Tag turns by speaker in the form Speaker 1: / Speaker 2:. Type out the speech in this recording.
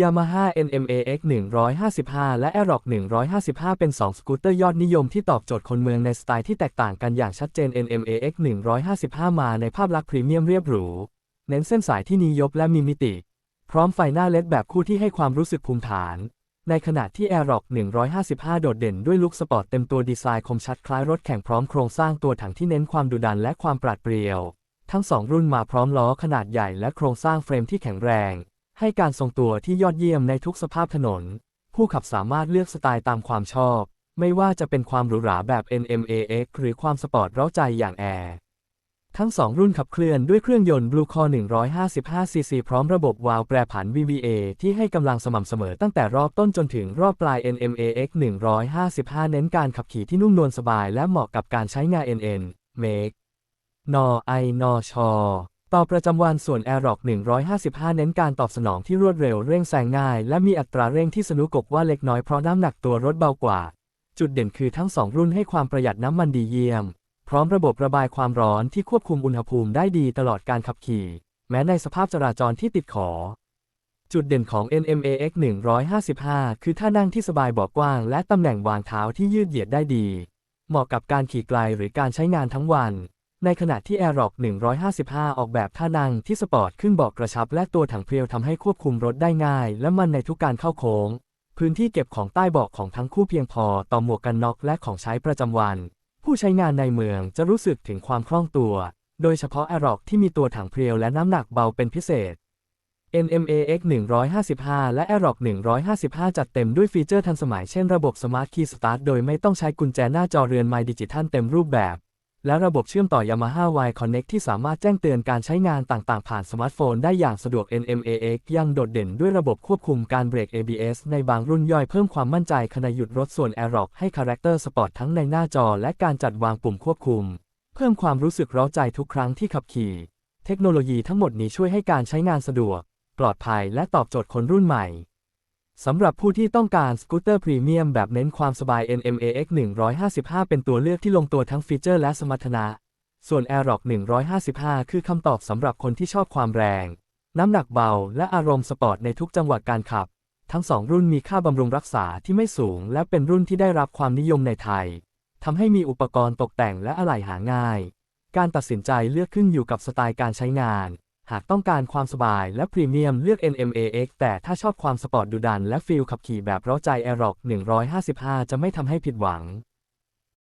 Speaker 1: Yamaha NMAX 155 และ Aerox 155 เป็น 2 สกูตเตอร์ยอดนิยมที่ตอบโจทย์คนเมืองในสไตล์ที่แตกต่างกันอย่างชัดเจน NMAX 155 มาในภาพลักษณ์พรีเมียมเรียบหรู เน้นเส้นสายที่นียบและมีมิติ พร้อมไฟหน้าเลดแบบคู่ที่ให้ความรู้สึกภูมิฐาน ในขณะที่ Aerox 155 โดดเด่นด้วยลุคสปอร์ตเต็มตัวดีไซน์คมชัดคล้ายรถแข่งพร้อมโครงสร้างตัวถังที่เน้นความดุดันและความปราดเปรียว ทั้งสองรุ่นมาพร้อมล้อขนาดใหญ่และโครงสร้างเฟรมที่แข็งแรง ให้การทรงตัวที่ยอดเยี่ยมในทุกสภาพถนน ผู้ขับสามารถเลือกสไตล์ตามความชอบ ไม่ว่าจะเป็นความหรูหราแบบ NMAX หรือความสปอร์ตเร้าใจอย่างแอร์ทั้งสองรุ่นขับเคลื่อนด้วยเครื่องยนต์ Blue Core 155cc พร้อมระบบวาล์วแปรผัน VVA ที่ให้กำลังสม่ำเสมอตั้งแต่รอบต้นจนถึงรอบปลาย NMAX 155 เน้นการขับขี่ที่นุ่มนวลสบายและเหมาะกับการใช้งาน NN Make นอไอนอชอ ต่อประจำวันส่วน Aerox 155 เน้นการตอบสนองที่รวดเร็วเร่งแซงง่าย และมีอัตราเร่งที่สนุกกว่าเล็กน้อยเพราะน้ำหนักตัวรถเบากว่า จุดเด่นคือทั้งสองรุ่นให้ความประหยัดน้ำมันดีเยี่ยม พร้อมระบบระบายความร้อนที่ควบคุมอุณหภูมิได้ดีตลอดการขับขี่ แม้ในสภาพจราจรที่ติดขอ จุดเด่นของ NMAX 155 คือท่านั่งที่สบายเบาะกว้าง และตำแหน่งวางเท้าที่ยืดเหยียดได้ดี เหมาะกับการขี่ไกลหรือการใช้งานทั้งวัน ในขณะที่ Aerox 155 ออกแบบท่านั่งที่สปอร์ตขึ้นเบาะกระชับและตัวถังเพรียวทำให้ควบคุมรถได้ง่าย และมันในทุกการเข้าโค้ง พื้นที่เก็บของใต้เบาะของทั้งคู่เพียงพอต่อหมวกกันน็อกและของใช้ประจำวัน ผู้ใช้งานในเมืองจะรู้สึกถึงความคล่องตัว โดยเฉพาะ Aerox ที่มีตัวถังเพรียวและน้ำหนักเบาเป็นพิเศษ NMAX 155 และ Aerox 155 จัดเต็มด้วยฟีเจอร์ทันสมัยเช่นระบบ Smart Key Start โดยไม่ต้องใช้กุญแจหน้าจอเรือนไมดิจิทัลเต็มรูปแบบ และระบบเชื่อมต่อ Yamaha Y Connect ที่สามารถแจ้งเตือนการใช้งานต่างๆ ผ่านสมาร์ทโฟนได้อย่างสะดวก NMAX ยังโดดเด่นด้วยระบบควบคุมการเบรก ABS ในบางรุ่นย่อยเพิ่มความมั่นใจขณะหยุดรถส่วน Aerox ให้คาแรคเตอร์สปอร์ตทั้งในหน้าจอและการจัดวางปุ่มควบคุม เพิ่มความรู้สึกร้าใจทุกครั้งที่ขับขี่ เทคโนโลยีทั้งหมดนี้ช่วยให้การใช้งานสะดวก ปลอดภัยและตอบโจทย์คนรุ่นใหม่ สำหรับผู้ที่ต้องการสกูตเตอร์พรีเมียมแบบเน้นความสบาย NMAX 155 เป็นตัวเลือกที่ลงตัวทั้งฟีเจอร์และสมรรถนะ ส่วน Aerox 155 คือคำตอบสำหรับคนที่ชอบความแรง น้ำหนักเบา และอารมณ์สปอร์ตในทุกจังหวะการขับ ทั้งสองรุ่นมีค่าบำรุงรักษาที่ไม่สูง และเป็นรุ่นที่ได้รับความนิยมในไทย ทำให้มีอุปกรณ์ตกแต่งและอะไหล่หาง่าย การตัดสินใจเลือกขึ้นอยู่กับสไตล์การใช้งาน หากต้องการความสบายและพรีเมียมเลือก NMAX แต่ถ้าชอบความสปอร์ตดุดันและฟีลขับขี่แบบเร้าใจ Aerox 155 จะไม่ทำให้ผิดหวัง